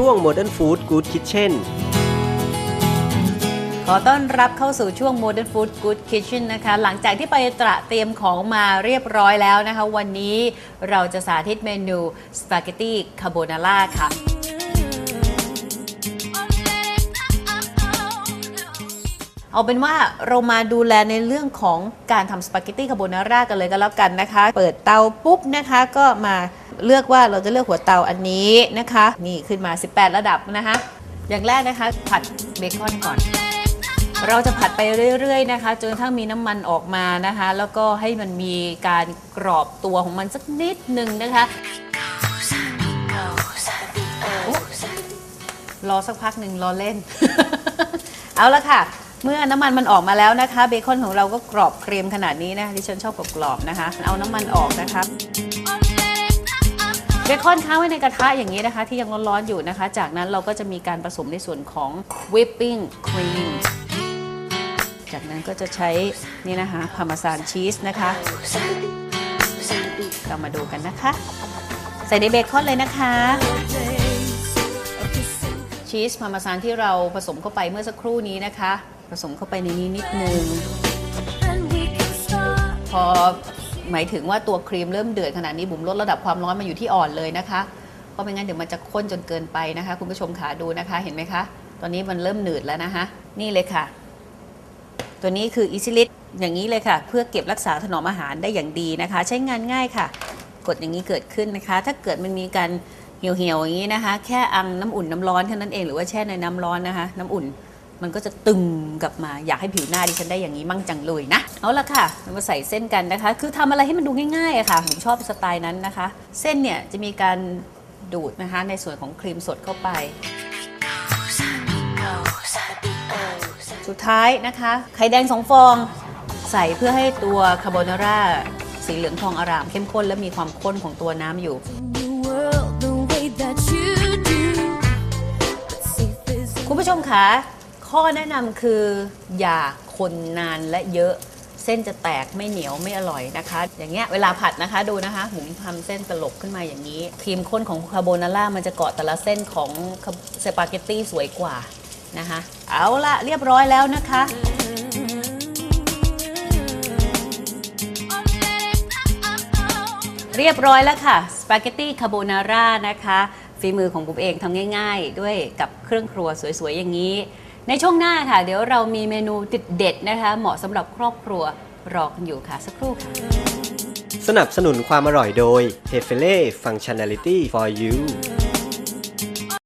ช่วง Modern Food Good Kitchen ขอต้อนรับเข้าสู่ช่วง Modern Food Good Kitchen นะคะ หลังจากที่ไปตระเตรียมของมาเรียบร้อยแล้วนะคะ วันนี้เราจะสาธิตเมนูสปาเกตตี้คาโบนาร่าค่ะ เอาเป็นว่าเรามาดูแลในเรื่องของการทำสปาเกตตี้คาโบนาร่ากันเลยก็แล้วกันนะคะ เปิดเตาปุ๊บนะคะก็มา เลือกว่าเราจะเลือกหัวเตาอันนี้นะคะ นี่ขึ้นมา 18 ระดับนะคะ อย่างแรกนะคะ ผัดเบคอนก่อน เราจะผัดไปเรื่อยๆนะคะจนกระทั่งมีน้ำมันออกมานะคะ แล้วก็ให้มันมีการกรอบตัวของมันสักนิดหนึ่งนะคะรอสักพักหนึ่งรอเล่น เอาละค่ะ เมื่อน้ำมันมันออกมาแล้วนะคะ เบคอนของเราก็กรอบเกรียมขนาดนี้นะดิฉันชอบกรอบๆนะคะ เอาน้ำมันออกนะคะ เบคอนค้างไว้ในกระทะอย่างนี้นะคะ ที่ยังร้อนๆอยู่นะคะ จากนั้นเราก็จะมีการผสมในส่วนของ whipping cream จากนั้นก็จะใช้นี่นะคะพาร์เมซานชีสนะคะเรามาดูกันนะคะ ใส่ในเบคอนเลยนะคะ ชีสพาร์เมซานที่เราผสมเข้าไปเมื่อสักครู่นี้นะคะ ผสมเข้าไปในนี้นิดนึงพอ หมายถึงว่าตัวครีมเริ่มเดือดขนาดนี้บุ๋มลดระดับความร้อนมาอยู่ที่อ่อนเลยนะคะ เพราะไม่งั้นเดี๋ยวมันจะข้นจนเกินไปนะคะ คุณผู้ชมขาดูนะคะ เห็นไหมคะ ตอนนี้มันเริ่มหนืดแล้วนะคะ นี่เลยค่ะ ตัวนี้คืออิซิลิตอย่างนี้เลยค่ะ เพื่อเก็บรักษาถนอมอาหารได้อย่างดีนะคะ ใช้งานง่ายค่ะ กดอย่างนี้เกิดขึ้นนะคะ ถ้าเกิดมันมีการเหี่ยวๆอย่างนี้นะคะ แค่อังน้ำอุ่นน้ำร้อนเท่านั้นเองหรือว่าแช่ในน้ำร้อนนะคะ น้ำอุ่นมันก็จะตึงกลับมาอยากให้ผิวหน้าดิฉันได้อย่างนี้มั่งจังเลยนะ เอาละค่ะเรามาใส่เส้นกันนะคะ คือทำอะไรให้มันดูง่ายๆอะค่ะผมชอบสไตล์นั้นนะคะ เส้นเนี่ยจะมีการดูดนะคะในส่วนของครีมสดเข้าไป สุดท้ายนะคะ ไข่แดงสองฟอง ใส่เพื่อให้ตัวคาโบนาร่าสีเหลืองทองอารามเข้มข้นและมีความข้นของตัวน้ำอยู่คุณผู้ชมคะข้อแนะนำคืออย่าคนนานและเยอะ เส้นจะแตกไม่เหนียวไม่อร่อยนะคะ อย่างเงี้ยเวลาผัดนะคะดูนะคะหมุนทำเส้นตลบขึ้นมาอย่างนี้ครีมข้นของคาโบนาร่ามันจะเกาะแต่ละเส้นของสปาเกตตี้สวยกว่านะคะ เอาละเรียบร้อยแล้วนะคะเรียบร้อยแล้วค่ะ สปาเกตตี้คาโบนาร่านะคะ ฝีมือของบุ๋มเองทำง่าย ๆ ด้วยกับเครื่องครัวสวย ๆ อย่างนี้ ในช่วงหน้าค่ะ เดี๋ยวเรามีเมนูติดเด็ดนะคะ เหมาะสำหรับครอบครัวรอกันอยู่ค่ะ สักครู่ค่ะ สนับสนุนความอร่อยโดย h e f e l e Functionality for You